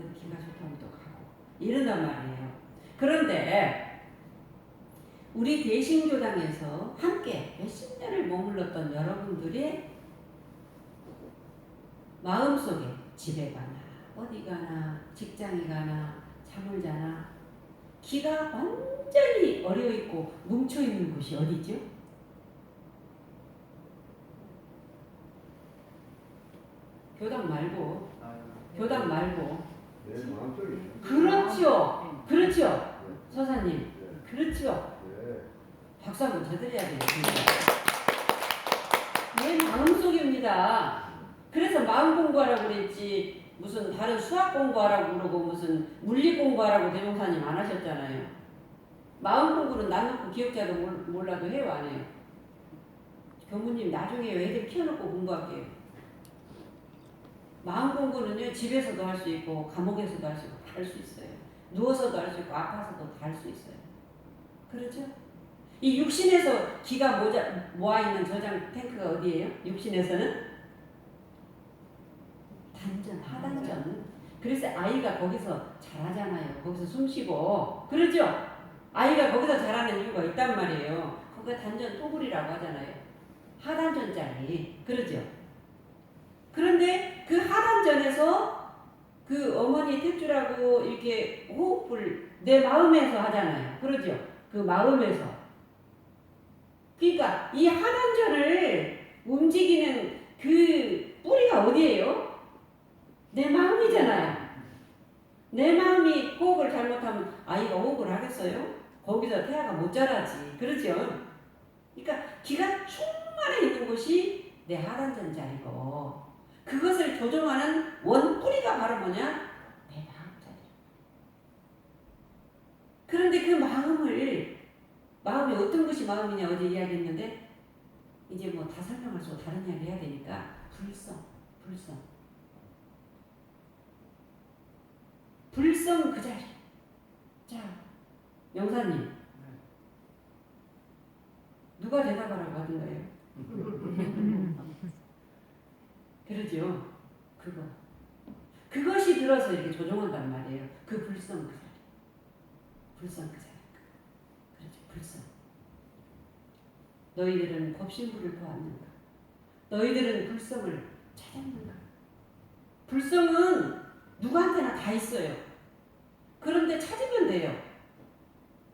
기가 좋다면 또 가고 이런단 말이에요. 그런데 우리 대신교당에서 함께 몇십 년을 머물렀던 여러분들의 마음속에 집에 가나 어디 가나 직장에 가나 잠을 자나 기가 완전히 어려 있고 뭉쳐 있는 곳이 어디죠? 교당 말고 교당 말고 내 마음속에 있는 그렇죠 그렇죠 서사님. 네. 그렇죠 네. 박수 한번 쳐드려야 진짜 내 마음속입니다. 그래서 마음 공부하라고 그랬지. 무슨 다른 수학 공부하라고 그러고 무슨 물리 공부하라고 대종사님 안 하셨잖아요. 마음 공부는 나놓고 기억자도 몰- 몰라도 해요 안 해요? 교무님 나중에 애들 키워놓고 공부할게요 마음 공부는요 집에서도 할 수 있고 감옥에서도 할 수 있고 다 할 수 있어요 누워서도 할 수 있고 아파서도 다 할 수 있어요 그렇죠? 이 육신에서 기가 모자, 모아 있는 저장 탱크가 어디예요? 육신에서는 단전, 하단전. 그래서 아이가 거기서 자라잖아요. 거기서 숨 쉬고. 그러죠? 아이가 거기서 자라는 이유가 있단 말이에요. 거기가 단전 토굴이라고 하잖아요. 하단전 자리. 그러죠? 그런데 그 하단전에서 그 어머니 탯줄하고 이렇게 호흡을 내 마음에서 하잖아요. 그러죠? 그 마음에서. 그러니까 이 하단전을 움직이는 그 뿌리가 어디예요? 내 마음이잖아요. 내 마음이 호흡을 잘못하면 아이가 호흡을 하겠어요? 거기서 태아가 못 자라지. 그러죠? 그러니까 기가 충만해 있는 곳이 내 하단전 자리고 그것을 조종하는 원뿌리가 바로 뭐냐? 내 마음 자리. 그런데 그 마음을 마음이 어떤 것이 마음이냐 어제 이야기했는데 이제 뭐 다 설명할 수 다른 이야기 해야 되니까 불성, 불성. 불성 그 자리. 자, 영사님. 누가 대답하라고 하던가요? 그러죠. 그거. 그것이 들어서 이렇게 조종한단 말이에요. 그 불성 그 자리. 불성 그 자리. 그렇죠. 불성. 너희들은 법신부를 보았는가? 너희들은 불성을 찾았는가? 불성은 누구한테나 다 있어요. 그런데 찾으면 돼요.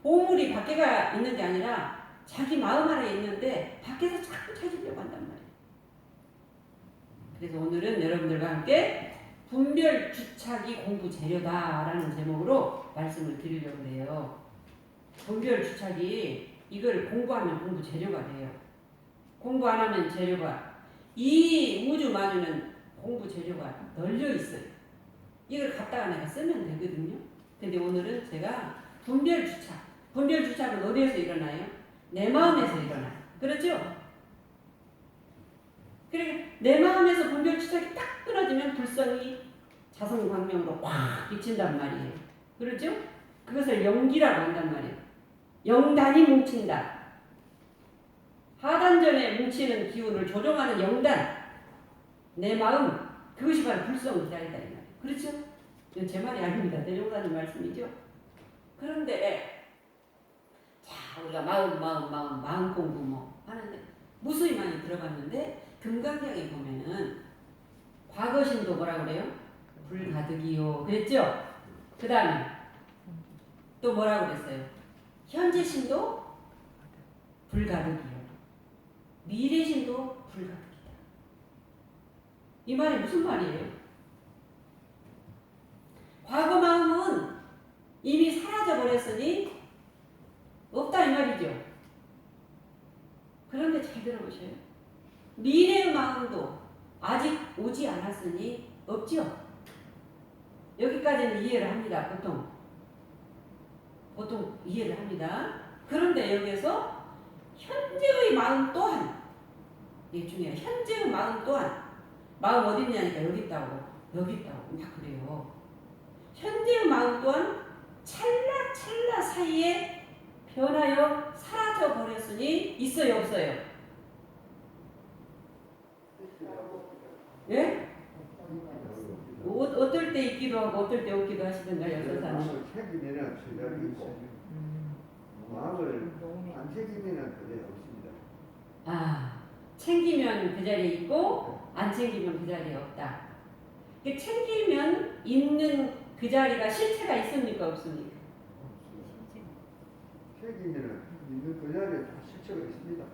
보물이 밖에가 있는 게 아니라 자기 마음 안에 있는데 밖에서 자꾸 찾으려고 한단 말이에요. 그래서 오늘은 여러분들과 함께 분별 주착이 공부 재료다라는 제목으로 말씀을 드리려고 해요. 분별 주착이 이걸 공부하면 공부 재료가 돼요. 공부 안 하면 재료가 이 우주 만유는 공부 재료가 널려 있어요. 이걸 갖다가 내가 쓰면 되거든요. 근데 오늘은 제가 분별 주착. 분별 주착은 어디에서 일어나요? 내 마음에서 일어나요. 그렇죠? 그래 내 마음에서 분별 주착이 딱 끊어지면 불성이 자성광명으로 확 비친단 말이에요. 그렇죠? 그것을 영기라고 한단 말이에요. 영단이 뭉친다. 하단전에 뭉치는 기운을 조종하는 영단. 내 마음. 그것이 바로 불성 기다리다 이 말이에요. 그렇죠? 제 말이 아닙니다. 대종사님 말씀이죠. 그런데 자 우리가 마음 마음 마음 마음 공부 뭐 하는데 무수히 많이 들어봤는데 금강경에 보면은 과거 신도 뭐라 그래요? 불가득이요. 그랬죠? 그 다음에 또 뭐라고 그랬어요? 현재 신도 불가득이요. 미래 신도 불가득이다. 이 말이 무슨 말이에요? 과거 마음은 이미 사라져 버렸으니 없다 이 말이죠. 그런데 잘 들어보셔요. 미래의 마음도 아직 오지 않았으니 없죠. 여기까지는 이해를 합니다. 보통 보통 이해를 합니다. 그런데 여기에서 현재의 마음 또한 이게 중요해요. 현재의 마음 또한 마음 어디 있냐니까 여기 있다고 여기 있다고 막 그래요. 현재의 마음 또한 찰나찰나 사이에 변하여 사라져 버렸으니 있어요 없어요? 예? 어, 어떨 때 있기도 하고 어떨 때 없기도 서사님? 마음을 챙기면은 제자리 있고 마음을 안 챙기면은 그대 없습니다. 아, 챙기면 그 자리에 있고 안 챙기면 그 자리에 없다. 그 챙기면 있는 그 자리가 실체가 있습니까, 없습니까? 챙기면은 있는 그 자리에 다 실체가 있습니다.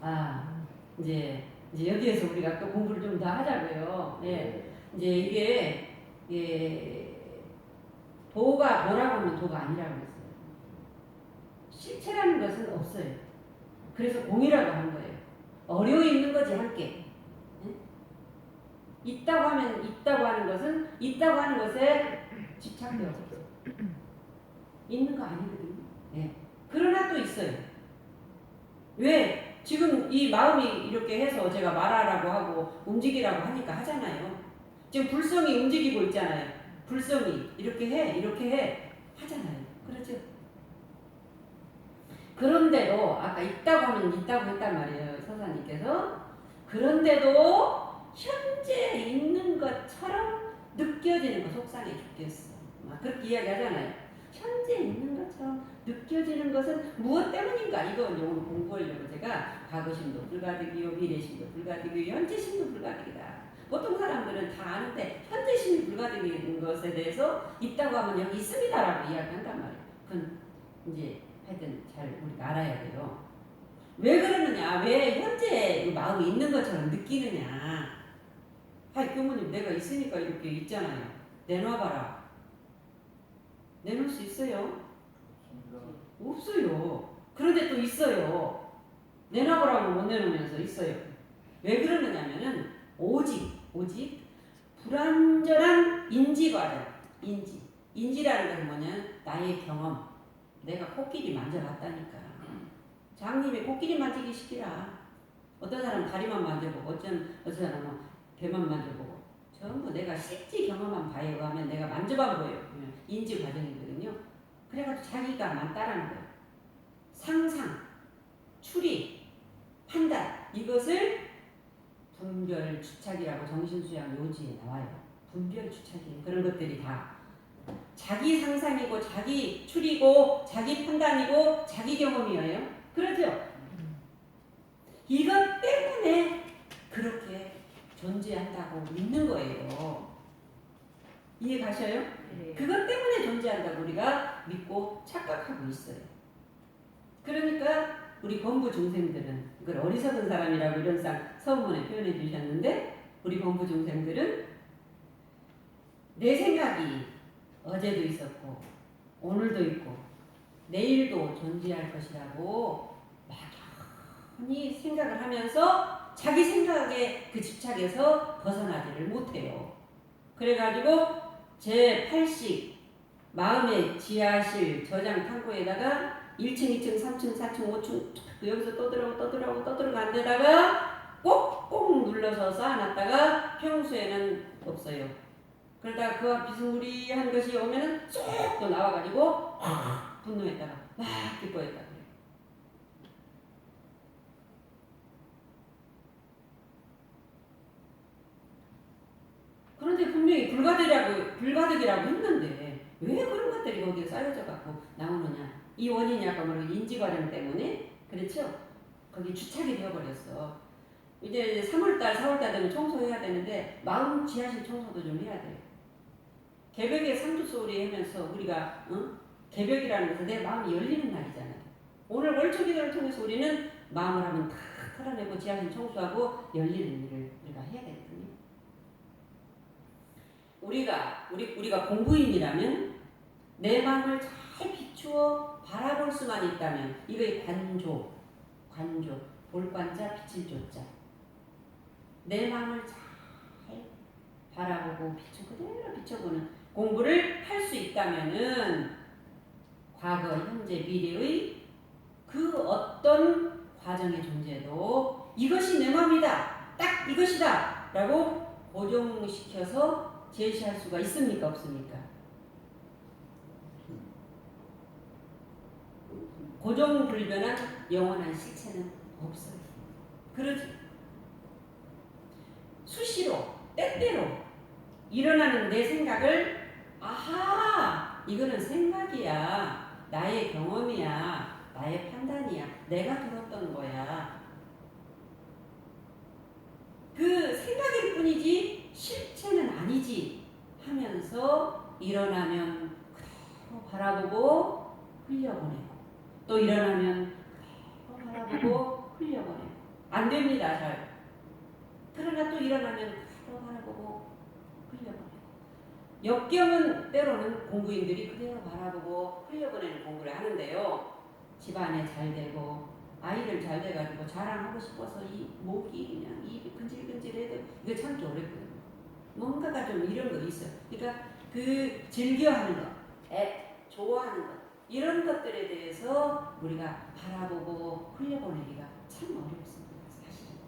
아, 이제 이제 여기에서 우리가 또 공부를 좀 더 하자고요. 예. 이제 이게 예, 도가 도라고 하면 도가 아니라고 했어요. 실체라는 것은 없어요. 그래서 공이라고 한 거예요. 어려워 있는 거지 함께. 예? 있다고 하면 있다고 하는 것은 있다고 하는 것에 집착되어. 있는 거 아니거든요. 예. 그러나 또 있어요. 왜? 지금 이 마음이 이렇게 해서 제가 말하라고 하고 움직이라고 하니까 하잖아요. 지금 불성이 움직이고 있잖아요. 불성이 이렇게 해, 이렇게 해 하잖아요. 그렇죠? 그런데도 아까 있다고 하면 있다고 했단 말이에요. 서사님께서 그런데도 현재 있는 것처럼 느껴지는 거 속상해 죽겠어. 막 그렇게 이야기하잖아요. 현재 있는 것처럼 느껴지는 것은 무엇 때문인가? 이거 오늘 공부하려고 제가 과거심도 불가득이요, 미래심도 불가득이요, 현재심도 불가득이다. 보통 사람들은 다 아는데 현재심이 불가득인 것에 대해서 있다고 하면 여기 있습니다라고 이야기한단 말이에요. 그건 이제 하여튼 잘 우리가 알아야 돼요. 왜 그러느냐? 왜 현재 이 마음이 있는 것처럼 느끼느냐? 하이 교모님 내가 있으니까 이렇게 있잖아요. 내놔봐라. 내놓을 수 있어요? 없어요. 그런데 또 있어요. 내놔보라고 못 내놓으면서 있어요. 왜 그러느냐면은 오직 오직 불완전한 인지 과정 인지. 인지라는 것은 뭐냐 나의 경험. 내가 코끼리 만져봤다니까. 장님이 코끼리 만지기 시키라. 어떤 사람은 다리만 만져보고 어떤 어떤 사람은 배만 만져보고. 전부 내가 실제 경험한 바에 의하면 내가 만져봐 그러면 인지 과정이거든요 그래가지고 자기가만 따라하는 거예요 상상 추리 판단 이것을 분별 주착이라고 정신수양 요지에 나와요. 분별 주착이 그런 것들이 다 자기 상상이고 자기 추리고 자기 판단이고 자기 경험이에요. 그렇죠? 이것 때문에 그렇게 존재한다고 믿는 거예요. 이해 가셔요? 그것 때문에 존재한다고 우리가 믿고 착각하고 있어요. 그러니까 우리 범부 중생들은 그걸 어리석은 사람이라고 이런 상 서문에 표현해 주셨는데 우리 범부 중생들은 내 생각이 어제도 있었고 오늘도 있고 내일도 존재할 것이라고 막연히 생각을 하면서 자기 생각에 그 집착에서 벗어나지를 못해요. 그래가지고 제80 마음의 지하실 저장 창고에다가 1층, 2층, 3층, 4층, 5층 여기서 떠들어가고 떠들어가고 떠들어가 안 되다가 꼭꼭 눌러서 쌓아놨다가 평소에는 없어요. 그러다가 그와 비스무리한 것이 오면은 쏙 또 나와가지고 분노했다가 막 기뻐했다 그 그런데 분명히 불가득이라고 불가득이라고 했는데 왜 그런 것들이 거기에 쌓여져 갖고 나오느냐? 이 원인이 아까 말한 인지 과정 때문에 그렇죠? 거기 주착이 되어버렸어. 이제 3월달, 4월달 되면 청소해야 되는데 마음 지하실 청소도 좀 해야 돼. 개벽에 상주소리 하면서 우리가 어? 개벽이라는 것은 내 마음이 열리는 날이잖아요. 오늘 월초기도를 통해서 우리는 마음을 하면 다 털어내고 지하실 청소하고 열리는 일을 우리가 해야 되거든요. 우리가 우리 우리가 공부인이라면 내 마음을 잘 비추어 바라볼 수만 있다면 이거의 관조, 관조, 볼관자, 빛을 조자. 내 마음을 잘 바라보고 비추 그대로 비춰보는 공부를 할 수 있다면은 과거, 현재, 미래의 그 어떤 과정의 존재도 이것이 내 마음이다, 딱 이것이다 라고 고정시켜서 제시할 수가 있습니까, 없습니까? 고정불변한 영원한 실체는 없어요. 그러죠. 수시로 때때로 일어나는 내 생각을 이거는 생각이야. 나의 경험이야. 나의 판단이야. 내가 들었던 거야. 그 생각일 뿐이지 실체는 아니지 하면서 일어나면 그대로 바라보고 흘려보내고 또 일어나면 그대로 바라보고 흘려보내고. 안 됩니다 잘. 그러나 또 일어나면 그대로 바라보고 흘려보내고. 역경은 때로는 공부인들이 그대로 바라보고 흘려보내는 공부를 하는데요. 집안에 잘 되고 아이를 잘 돼가지고 자랑하고 싶어서 이 목이 그냥 입이 근질근질해도 이거 참기 어렵거든요. 뭔가가 좀 이런 거 있어요. 그러니까 그 즐겨하는 것, 애, 좋아하는 것 이런 것들에 대해서 우리가 바라보고 흘려보내기가 참 어렵습니다. 사실은.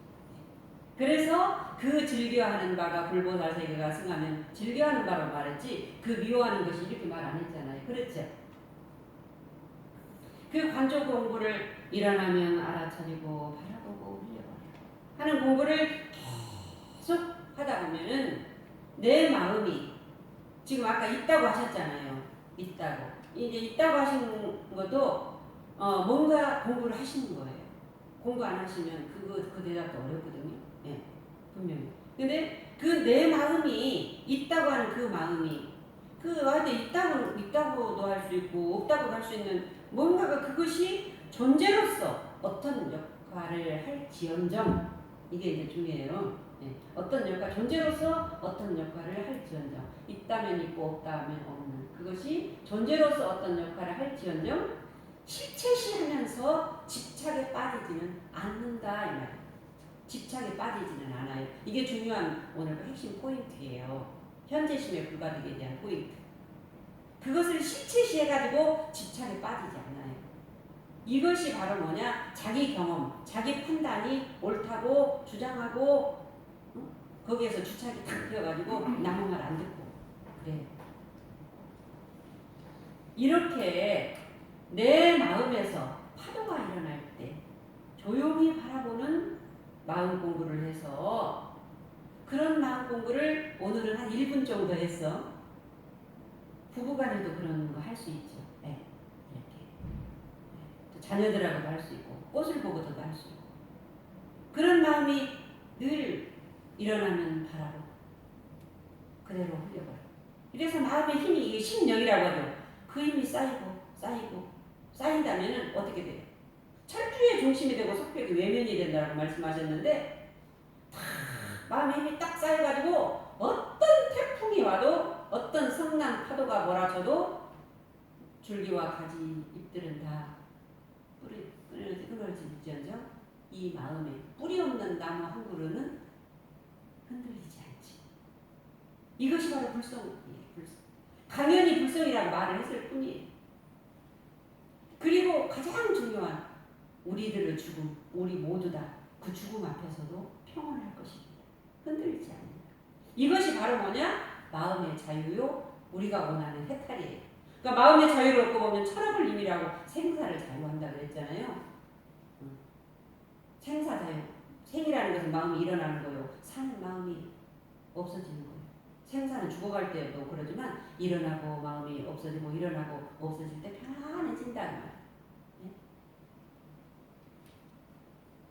그래서 그 즐겨하는 바가 불보살 세계가 승하면 즐겨하는 바로 말했지 그 미워하는 것이 이렇게 말 안 했잖아요. 그렇죠? 그 관조 공부를 일어나면 알아차리고 바라보고 흘려버려 하는 공부를 계속 하다 보면은 내 마음이 지금 아까 있다고 하셨잖아요. 있다고 이제 있다고 하신 것도 어, 뭔가 공부를 하시는 거예요. 공부 안 하시면 그거 그 대답도 어렵거든요. 예, 분명히. 근데 그 내 마음이 있다고 하는 그 마음이 그 하여튼 있다고 있다고도 할 수 있고 없다고 할 수 있는 뭔가가 그것이 존재로서 어떤 역할을 할지언정 이게 이제 중요해요. 예. 어떤 역할 존재로서 어떤 역할을 할지언정 있다면 있고 없다면 없는 그것이 존재로서 어떤 역할을 할지언정 실체시하면서 집착에 빠지지는 않는다 이 말이에요. 집착에 빠지지는 않아요. 이게 중요한 오늘 핵심 포인트예요. 현재심의 불가득에 대한 포인트. 그것을 실체시해가지고 집착에 빠지지 않아요. 이것이 바로 뭐냐? 자기 경험, 자기 판단이 옳다고 주장하고 응? 거기에서 주착이 탁 되어가지고 남의 말안 듣고 그래요. 이렇게 내 마음에서 파도가 일어날 때 조용히 바라보는 마음 공부를 해서 그런 마음 공부를 오늘은 한 1분 정도 했어. 부부간에도 그런 거 할 수 있죠. 네, 이렇게. 네. 또 자녀들하고도 할 수 있고, 꽃을 보고도 할 수 있고. 그런 마음이 늘 일어나면 바라보고, 그대로 흘려버려. 그래서 마음의 힘이, 이게 심령이라고 하죠. 그 힘이 쌓이고, 쌓이고, 쌓인다면 어떻게 돼요? 철주의 중심이 되고 속벽이 외면이 된다고 말씀하셨는데, 다 마음의 힘이 딱 쌓여가지고, 어떤 태풍이 와도 어떤 성난 파도가 몰아쳐도 줄기와 가지 잎들은 다 뿌리 끊어지 끊어질지언정 이 마음에 뿌리 없는 나무 한 그루는 흔들리지 않지. 이것이 바로 불성이에요. 불성. 당연히 불성이라고 말을 했을 뿐이에요. 그리고 가장 중요한 우리들의 죽음, 우리 모두 다 그 죽음 앞에서도 평온할 것입니다. 흔들리지 않는다. 이것이 바로 뭐냐? 마음의 자유요 우리가 원하는 해탈이에요. 그러니까 마음의 자유를 얻고 보면 철학을 임이라고 생사를 자유한다 그랬잖아요. 음. 생사 자유. 생이라는 것은 마음이 일어나는 거요. 사는 마음이 없어지는 거예요. 생사는 죽어갈 때도 그러지만 일어나고 마음이 없어지고 일어나고 없어질 때 편안해진다는 말이에요. 네?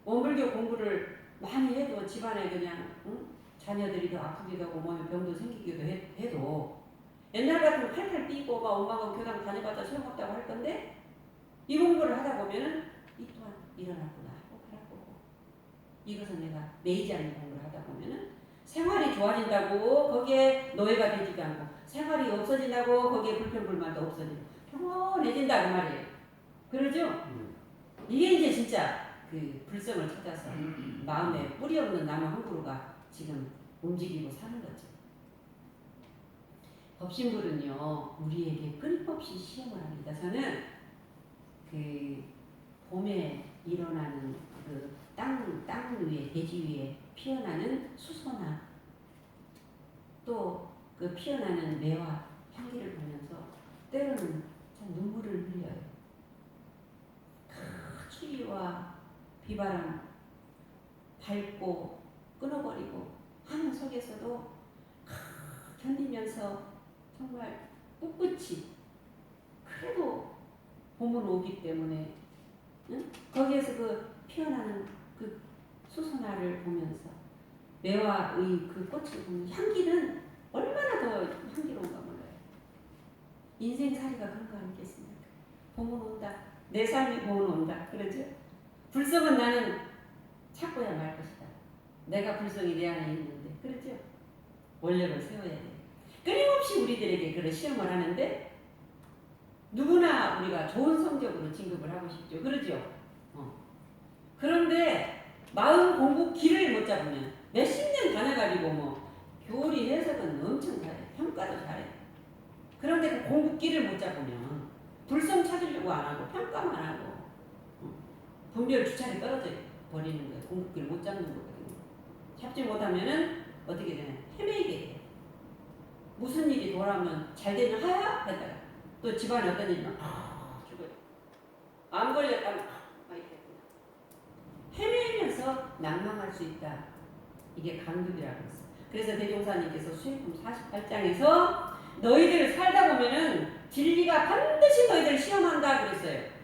원불교 공부를 많이 해도 집안에 그냥 응? 자녀들이 더 아프기도 하고 몸에 병도 생기기도 해, 해도 옛날 같으면 팔팔 뛰고 막 엄마가 교당 다녀봤자 소용없다고 할 건데 이 공부를 하다 보면은 이 또한 일어났구나 하고 바라보고 이것은 내가 매이지 않는 보면은 생활이 좋아진다고 거기에 노예가 되지도 않고 생활이 없어진다고 거기에 불평불만도 없어지고 평온해진다 그 말이에요 그러죠? 음. 이게 이제 진짜 그 불성을 찾아서 마음에 뿌리 없는 한 그루가 지금 움직이고 사는 거죠. 법신불은요 우리에게 끊임없이 시험을 합니다. 저는 그 봄에 일어나는 그 땅 땅 위에 대지 위에 피어나는 수소나 또 그 피어나는 매화 향기를 보면서 때로는 참 눈물을 흘려요. 큰 추위와 비바람 밟고 끊어버리고 하는 속에서도 견디면서 정말 꿋꿋이 그래도 봄은 오기 때문에 응? 거기에서 그 피어나는 그 수선화를 보면서 매화의 그 꽃을 보면 향기는 얼마나 더 향기로운가 몰라요. 인생살이가 그런 거 아니겠습니까? 봄은 온다. 내 삶이 봄은 온다. 그러죠? 불성은 나는 찾고야 말 것이다. 내가 불성이 내 안에 있는데. 그렇죠? 원력을 세워야 돼. 끊임없이 우리들에게 그런 시험을 하는데 누구나 우리가 좋은 성적으로 진급을 하고 싶죠. 그러죠? 어. 그런데 마음 공부 길을 못 잡으면 몇십 년 다녀가지고 뭐 교리 해석은 엄청 잘해. 평가도 잘해. 그런데 그 공부 길을 못 잡으면 불성 찾으려고 안 하고 평가만 하고 어. 분별 주차를 떨어져 버리는 거예요. 공부 길을 못 잡는 거거든요. 잡지 못하면은 어떻게 되냐? 헤매게 돼. 무슨 일이 돌아오면 잘 되면 하야 했다가 또 집안에 어떤 일이 면 아, 죽어요. 안 걸렸다면 헤매면서 낭망할 수 있다. 이게 강급이라고 했어. 그래서 대종사님께서 수행품 48장에서 너희들 살다 보면은 진리가 반드시 너희들 시험한다 그랬어요.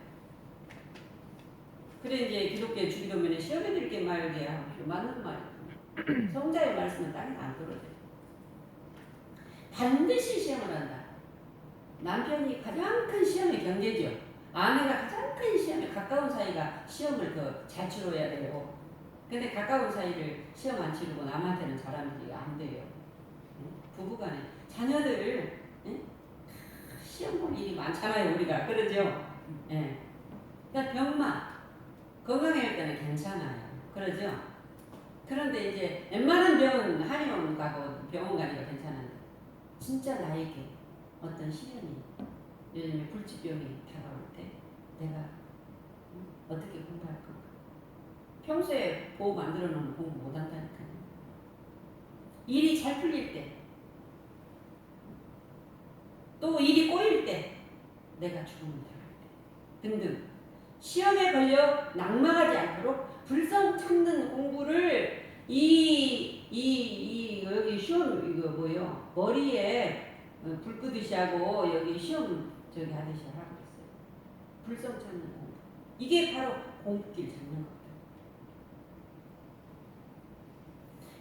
그래 이제 기독교 주기도면에 시험해 드릴게 말게 하고 맞는 말이에요. 성자의 말씀은 땅에 안 떨어져요. 반드시 시험을 한다. 남편이 가장 큰 시험의 경계죠. 아내가 가장 큰 시험에 가까운 사이가 시험을 더 잘 치러야 돼요. 근데 가까운 사이를 시험 안 치르고 남한테는 잘하면 안 돼요. 응? 부부간에 자녀들 응? 시험 볼 일이 많잖아요 우리가 그러죠. 예. 그러니까 병만 건강할 때는 괜찮아요. 그러죠. 그런데 이제 웬만한 병은 한의원 가고 병원 가니까 괜찮은데 진짜 나에게 어떤 시련이 요즘에 불치병이 내가 응? 어떻게 공부할 건가? 평소에 보호 만들어 놓으면 공부 못 한다니까요. 일이 잘 풀릴 때, 또 일이 꼬일 때, 내가 죽음을 당할 때, 등등. 시험에 걸려 낭망하지 않도록 불성 찾는 공부를 이, 이, 이, 여기 시험, 이거 뭐예요? 머리에 어, 불 끄듯이 하고 여기 시험 저기 하듯이 했어요. 불성 찾는 공부. 이게 바로 공부길 잡는 거예요.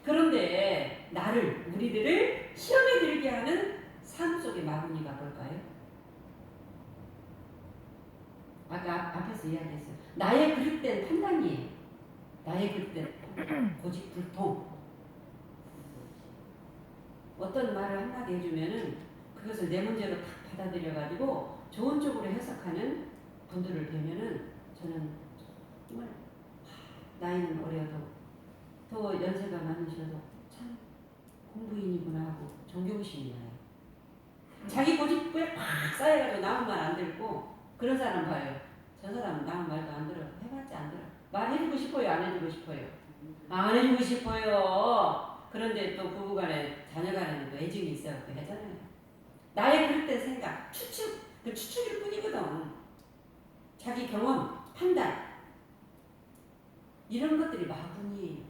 그런데 나를 우리들을 시험에 들게 하는 삶 속의 마구니가 뭘까요? 아까 앞- 앞에서 이야기했어요. 나의 그릇된 판단이에요. 나의 그릇된 판단. 고집 불통. 어떤 말을 한마디 해주면은 그것을 내 문제로 탁 받아들여가지고 좋은 쪽으로 해석하는 분들을 뵈면은 저는 정말 하, 나이는 어려도 더 연세가 많으셔도 참 공부인이구나 하고 존경심이 나요. 자기 고집을 팍 쌓여가지고 남은 말 안 듣고 그런 사람 봐요. 저 사람 남은 말도 안 들어. 해봤자 안 들어. 말해주고 싶어요? 안 해주고 싶어요? 안 해주고 싶어요. 그런데 또 부부간에 자녀간에는 또 애증이 있어서 또 하잖아요. 나의 그릇된 생각, 추측, 그 추측일 뿐이거든. 자기 경험, 판단 이런 것들이 마군이에요.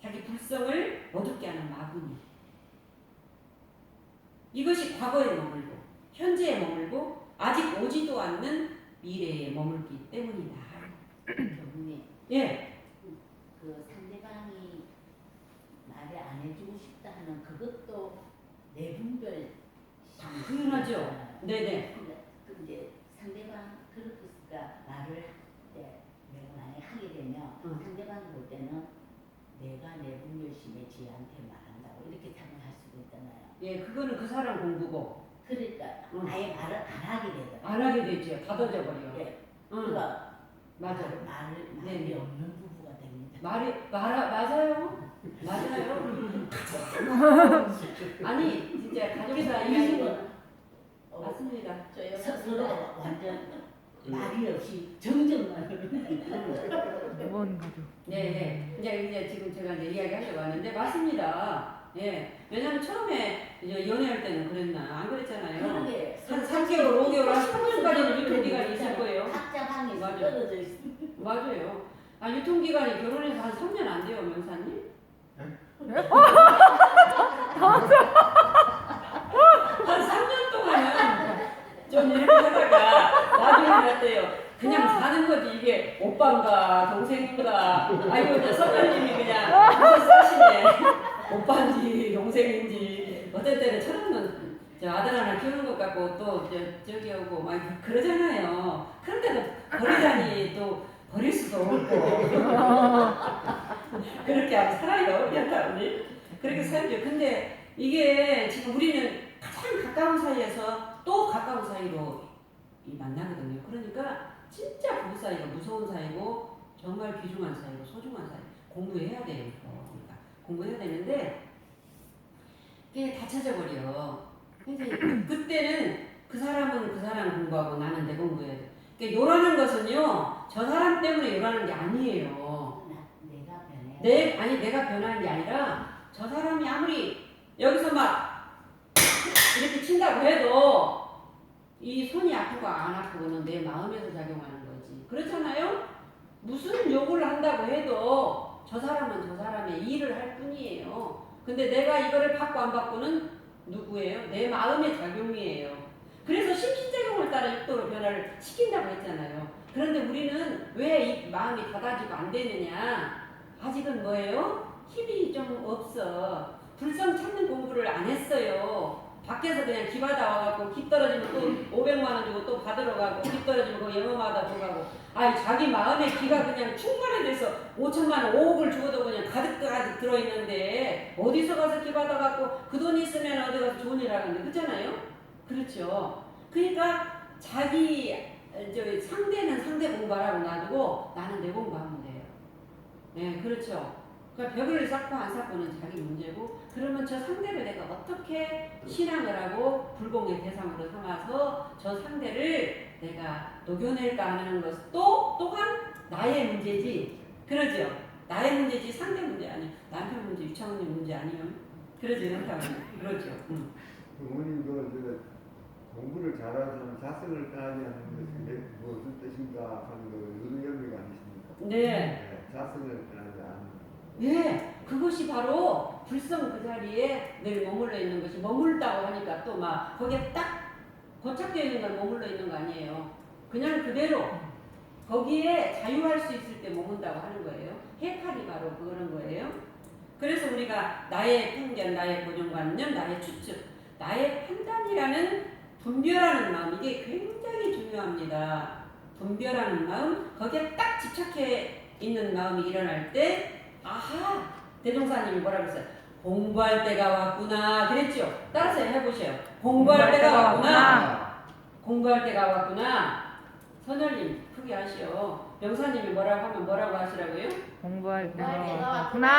자기 불성을 어둡게 하는 마군이. 이것이 과거에 머물고 현재에 머물고 아직 오지도 않는 미래에 머물기 때문이다. 교수님, 예, 그 상대방이 말을 안 해주고 싶다 하는 그것도 내분별 당연하죠. 네네. 근데, 근데 상대방 그렇게가 말을 할때 내가 만약에 하게 되면 응. 상대방이 볼 때는 내가 내분별심에 지한테 말한다고 이렇게 생각할 수도 있잖아요. 예, 그거는 그 사람 공부고 그러니까 응. 아예 말을 안 하게 되더라고요. 안 하게 되죠. 닫아져 버려. 예, 응, 그러니까 맞아. 말을 말을 말이 네 네. 없는 부부가 됩니다. 말이 말아 맞아요. 맞아요. 아니 진짜 가족사 이야기는 어, 맞습니다. 서- 서로 완전 말이 없이 정정만 무언 가족. 네, 네. 이제 이제 지금 제가 이제 이야기하려고 하는데 맞습니다. 예. 왜냐면 처음에 이제 연애할 때는 그랬나 안 그랬잖아요. 그러게 한 3개월, 5개월, 한 3년까지는 유통기간이 있을 거예요. 각자 방에서 맞아. 떨어져 있어. 맞아요. 아 유통기간이 결혼해서 한 3년 안 돼요, 명사님? 한 3년 동안은 좀 이렇게 하다가 하셨대요. 그냥 사는 거지 이게 오빠인가 동생인가 아이고 이제 선배님이 그냥 무슨 쓰시네 오빠인지 동생인지 어떨 때는 철없는 저 아들 하나 키우는 것 같고 또 저, 저기 오고 막 그러잖아요. 그런데도 버리다니 또 버릴 수도 없고 그렇게 하고 살아요 연타언니 그렇게 살죠. 근데 이게 지금 우리는 가장 가까운 사이에서 또 가까운 사이로 이 만나거든요. 그러니까 진짜 부부 사이가 무서운 사이고 정말 귀중한 사이고 소중한 사이 공부해야 돼요. 그러니까 공부해야 되는데 이게 다 찾아버려. 근데 그때는 그 사람은 그 사람 공부하고 나는 내 공부해야 돼. 그러니까 요라는 것은요 저 사람 때문에 요라는 게 아니에요. 나, 내가 변해. 내 아니 내가 변하는 게 아니라 저 사람이 아무리 여기서 막 이렇게 친다고 해도 이 손이 아프고 안 아프고는 내 마음에서 작용하는 거지. 그렇잖아요? 무슨 욕을 한다고 해도 저 사람은 저 사람의 일을 할 뿐이에요. 근데 내가 이거를 받고 안 받고는 누구예요? 내 마음의 작용이에요. 그래서 심신작용을 따라 육도로 변화를 시킨다고 했잖아요. 그런데 우리는 왜 이 마음이 닫아지고 안 되느냐? 아직은 뭐예요? 힘이 좀 없어. 불성 찾는 공부를 안 했어요. 밖에서 그냥 기 받아 와갖고 기 떨어지면 또 500만 원 주고 또 받으러 가고 기 떨어지면 그 영어마다 또 가고 아이 자기 마음의 기가 그냥 충만해져서 5천만 원 5억을 주고도 그냥 가득 가득 들어있는데 어디서 가서 기 받아갖고 그 돈 있으면 어디 가서 좋은 일 하는데 그렇잖아요? 그렇죠. 그러니까 자기 어, 저 상대는 상대 공부하라고 놔두고 나는 내 공부하면 돼요. 네, 그렇죠. 그러니까 벽을 쌓고 안 쌓고는 자기 문제고 그러면 저 상대를 내가 어떻게 신앙을 하고 불공의 대상으로 삼아서 저 상대를 내가 녹여낼까 하는 것도 또한 나의 문제지 그러죠 나의 문제지 상대 문제 아니에요 남편 문제 유창훈님 문제 아니에요 그러지 않다고 그렇죠 음. 부모님도 이제 공부를 잘하는 자성을 따지 않는 것이 내- 무슨 뜻인가 하는 거 의미가 아니십니까? 네. 자성을 네, 그것이 바로 불성 그 자리에 늘 머물러 있는 것이 머물다고 하니까 또 막 거기에 딱 고착되어 있는 건 머물러 있는 거 아니에요. 그냥 그대로 거기에 자유할 수 있을 때 머문다고 하는 거예요. 해탈이 바로 그런 거예요. 그래서 우리가 나의 편견, 나의 고정관념, 나의 추측, 나의 판단이라는 분별하는 마음 이게 굉장히 중요합니다. 분별하는 마음 거기에 딱 집착해 있는 마음이 일어날 때 아하 대종사님이 뭐라 그랬어요? 공부할 때가 왔구나 그랬죠? 따라서 해보세요. 공부할 때가 왔구나. 공부할 때가 왔구나. 선열님 크게 하시오. 명사님이 뭐라고 하면 뭐라고 하시라고요? 공부할 때가 왔구나.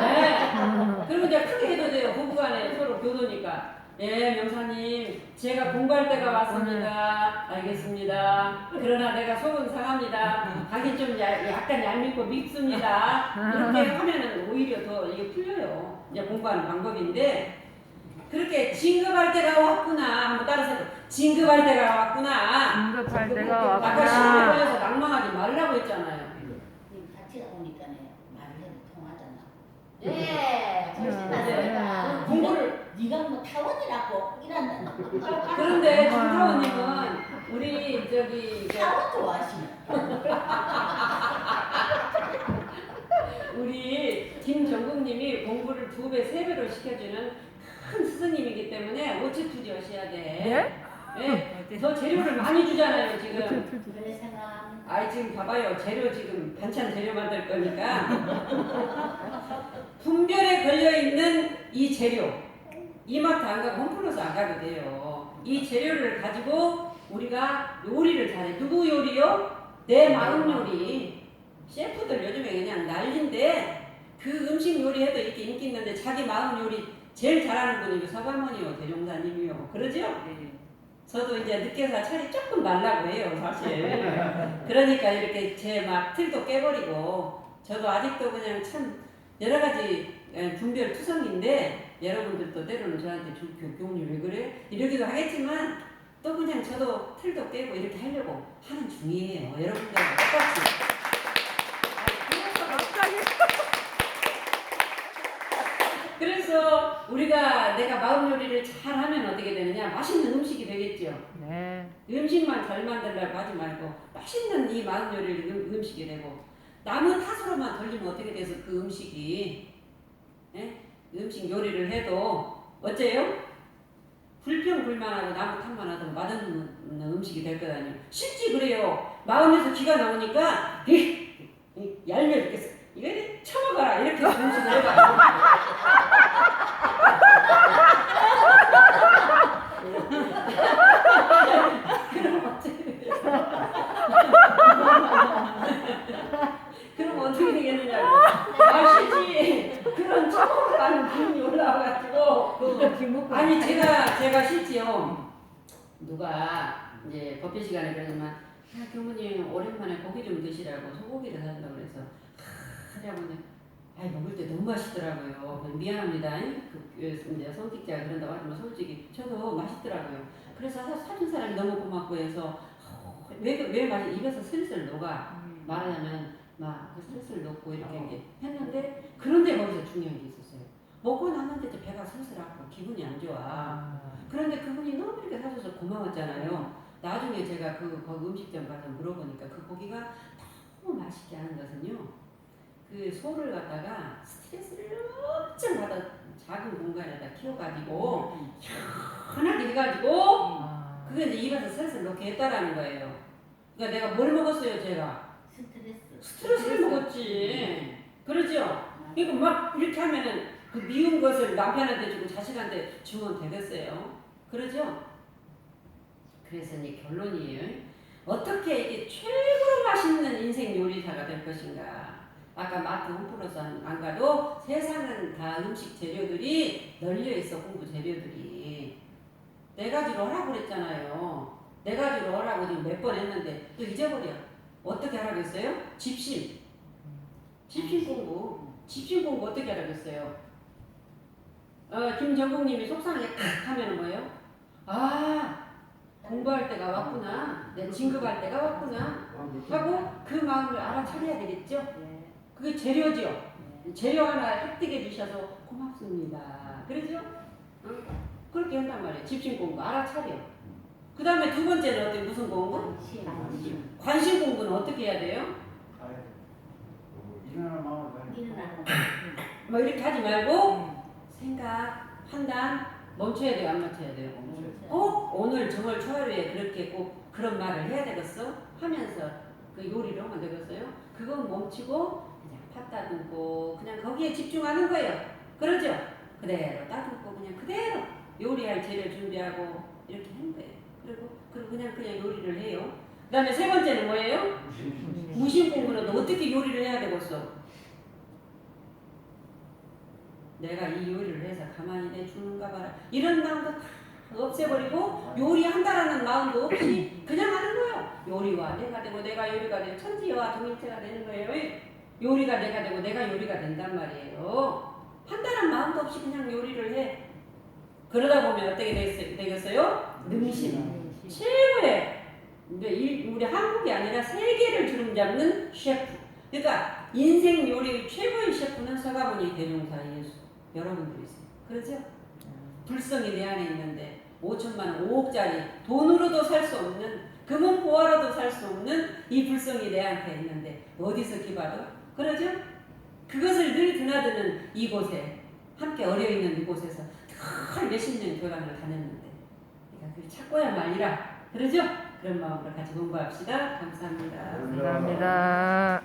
네. 그리고 이제 크게 해도 돼요. 부부간에 서로 교도니까. 예, 명사님, 제가 공부할 때가 왔습니다. 알겠습니다. 그러나 내가 속은 상합니다. 하긴 좀 야- 약간 얄밉고 밉습니다. 이렇게 하면은 오히려 더 이게 풀려요. 이제 공부하는 방법인데, 그렇게 진급할 때가 왔구나. 한번 따라서 진급할 때가 왔구나. 진급할 때가 아까 시험에 왔구나. 보여서 낭망하지 말라고 했잖아요. 님 같이 가보니까네 말을 해도 통하잖아. 네, 훨씬 네. 낫습니다. 공부를 네가 뭐 타원이라고 이란다. 그런데 와. 김사원님은 우리 저기 저 타원 좋아하시네. 우리 김정국님이 공부를 두 배, 세 배로 시켜주는 큰 스승님이기 때문에 오치투지하셔야 돼. 네? 저 재료를 많이 주잖아요 지금. 그래 생각. 아이 지금 봐봐요 재료 지금 반찬 재료 만들 거니까 분별에 걸려 있는 이 재료 이마트 안 가고 홈플러스 안 가도 돼요. 이 재료를 가지고 우리가 요리를 잘해. 누구 요리요? 내 마음 요리. 셰프들 요즘에 그냥 난리인데 그 음식 요리해도 이렇게 인기 있는데 자기 마음 요리 제일 잘하는 분이 서방머니요 대종사님이요. 그러죠? 저도 이제 늦게서 차리 조금 말라고 해요, 사실. 그러니까 이렇게 제 막 틀도 깨버리고, 저도 아직도 그냥 참 여러 가지 예, 분별 투성인데, 여러분들도 때로는 저한테 조- 교- 교훈이 왜 그래? 이러기도 하겠지만, 또 그냥 저도 틀도 깨고 이렇게 하려고 하는 중이에요. 여러분들하고 똑같이. 아, 그래서 우리가 내가 마음 요리를 잘하면 어떻게 되느냐? 맛있는 음식이 되겠죠. 네. 음식만 잘 만들려고 하지 말고 맛있는 이 마음 요리를 음, 음식이 되고 나무 탓으로만 돌리면 어떻게 돼서 그 음식이 예? 음식 요리를 해도 어째요? 불평불만하고 나무 탓만 하던 맛없는 음식이 될 거다니요. 실제 그래요. 마음에서 기가 나오니까 얄미워 죽겠어. 이거 처먹어라 이렇게 음식을 해봐. 그럼 어떻게 돼요? 그럼 어떻게 되겠느냐고. 아시지? 그런 처먹어가는 기분이 올라와가지고. 아니 제가 제가 실지요. 누가 이제 법회 시간에 그러지만 야 교무님 오랜만에 고기 좀 드시라고 소고기를 사준다고 그래서 하, 하자고는 아이 먹을 때 너무 맛있더라고요. 미안합니다. 그 이제 성직자가 그런다고 하지만 솔직히 저도 맛있더라고요. 그래서 사- 사준 사람이 너무 고맙고 해서 왜 왜 맛이 입에서 슬슬 녹아 말하자면 막그 슬슬 녹고 이렇게 이렇게 했는데 그런데 거기서 중요한 게 있었어요. 먹고 났는데 또 배가 슬슬 아프고 기분이 안 좋아. 그런데 그분이 너무 이렇게 사줘서 고마웠잖아요. 나중에 제가 그 거기 음식점 가서 물어보니까 그 고기가 너무 맛있게 하는 것은요. 그 소를 갖다가 스트레스를 엄청 받아 작은 공간에다 키워가지고 편하게 해가지고 그게 이제 입에서 슬슬 넣게 했다라는 거예요. 그러니까 내가 뭘 먹었어요, 제가? 스트레스. 스트레스를 먹었지. 그러죠? 그러니까 막 이렇게 하면은 그 미운 것을 남편한테 주고 자식한테 주면 되겠어요. 그러죠? 그래서 이제 결론이에요. 어떻게 이게 최고로 맛있는 인생 요리사가 될 것인가. 아까 마트 홈플러스 안, 안 가도 세상은 다 음식 재료들이 널려 있어 공부 재료들이 네 가지로 하라고 그랬잖아요. 네 가지로 하라고 지금 몇 번 했는데 또 잊어버려. 어떻게 하라고 했어요? 집심. 집심 공부. 집심 공부 어떻게 하라고 했어요? 어, 김정국님이 속상하게 탁 하면 뭐예요? 아 공부할 때가 왔구나. 내 진급할 때가 왔구나. 하고 그 마음을 알아차려야 되겠죠? 그게 재료죠. 재료 하나 획득해 주셔서 고맙습니다. 그러죠? 응? 그렇게 한단 말이에요. 집중 공부 알아차려. 그 다음에 두 번째는 어때? 무슨 공부? 관심. 관심 공부는 어떻게 해야 돼요? 일어나는 마음을. 일어나는 뭐 이렇게 하지 말고 생각, 판단 멈춰야 돼요? 안 멈춰야 돼요? 꼭 오늘 정월 초하루에 그렇게 꼭 그런 말을 해야 되겠어? 하면서 그 요리를 하면 되겠어요? 그건 멈추고 그냥 팥 따듬고 그냥 거기에 집중하는 거예요. 그러죠? 그대로 따듬고 그냥 그대로 요리할 재료 준비하고 이렇게 하는 거예요. 그리고 그리고 그냥 그냥 요리를 해요. 그다음에 세 번째는 뭐예요? 무심 공부는 너 어떻게 요리를 해야 되겠어? 내가 이 요리를 해서 가만히. 이런 마음도 다 없애버리고 요리한다라는 마음도 없이 그냥 하는 거예요. 요리와 내가 되고 내가 요리가 되고 천지와 동일체가 되는 거예요. 요리가 내가 되고 내가 요리가 된단 말이에요. 한다는 마음도 없이 그냥 요리를 해. 그러다 보면 어떻게 되겠- 되겠어요? 능심. 최고의 우리 한국이 아니라 세계를 주름잡는 셰프. 그러니까 인생 요리 최고의 셰프는 서가모니 대종사 예수. 여러분들이세요. 그렇죠? 불성이 내 안에 있는데 5천만 원, 5억짜리 돈으로도 살 수 없는 금은 보화로도 살 수 없는 이 불성이 내 안에 있는데 어디서 기봐도 그러죠? 그것을 늘 드나드는 이곳에 함께 어려 있는 이곳에서 늘 몇십 년 교단을 다녔는데 내가 그걸 찾고야 말이라 그러죠? 그런 마음으로 같이 공부합시다. 감사합니다. 감사합니다.